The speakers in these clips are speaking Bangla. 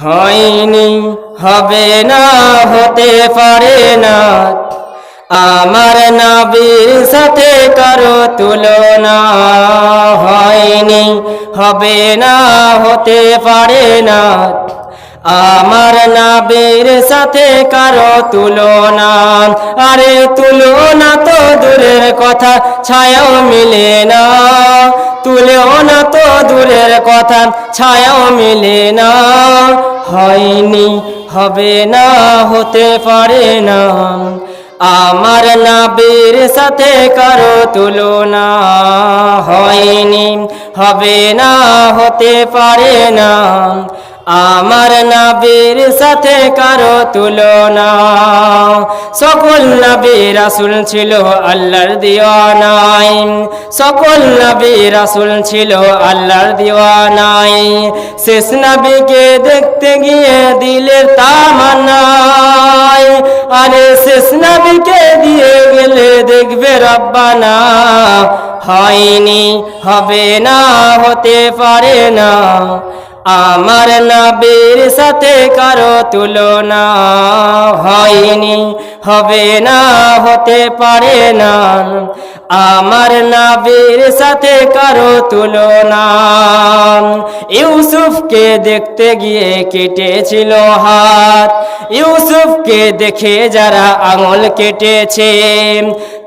হয়নি, হবে না, হতে পারে না। আমার নবীর সাথে কারও তুলনা হয়নি, হবে না, হতে পারে না। আমার নাবির সাথে কারও তুলনা, আরে তুলনা তো দূরের কথা, ছায়াও মিলে না। তুলেও না তো দূরের কথা, ছায়াও মিলে না। হয়নি, হবে না, হতে পারে না। আমার নাবির সাথে কারও তুলনা। হয়নি, হবে না, হতে পারে না। আমার নাবির সাথে কারও তুলনা। সকল নবী রাসুল ছিল আল্লাহর দিওয়ানাই। সকল নবী রাসুল ছিল আল্লাহর দিওয়ানাই। শেষ নবীকে দেখতে গিয়ে দিলের তামান্নাই। আরে শেষ নবীকে দিয়ে গেলে দেখবে রব্বানা, হয়নি, হবে না, হতে পারে না। আমার নবীর সাথে কারও তুলনা হয়নি, হবে না, হতে পারে না। আমার নবীর সাথে কারও তুলনা, ইউসুফকে দেখতে গিয়ে কেটেছিল হাত। ইউসুফকে দেখে যারা আঙুল কেটেছে,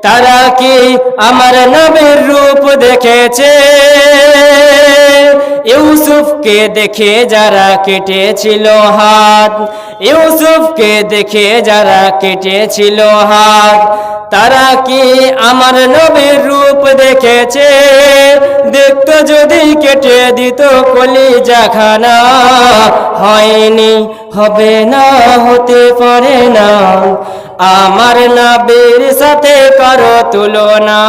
তারা কি আমার নবীর রূপ দেখেছে? ইউসুফকে দেখে যারা কেটেছিল হাত, ইউসুফকে দেখে যারা কেটেছিল হাত, তারা কি আমার নবীর রূপ দেখেছে? দেখতো যদি কেটে দিত কলিজা খানা, হয়নি, হবে না, হতে পারে না। আমার নবীর সাথে কারও তুলনা।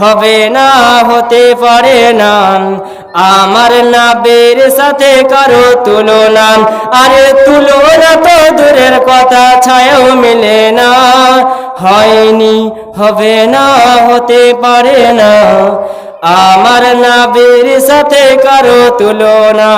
হবে না, হতে পারে না। আমার নবীর সাথে কারও তুলনা। আরে তুলনা তো দূরের কথা, ছায়াও মিলে না। হয়নি, হবে না, হতে পারে না। আমার নবীর সাথে কারও তুলনা।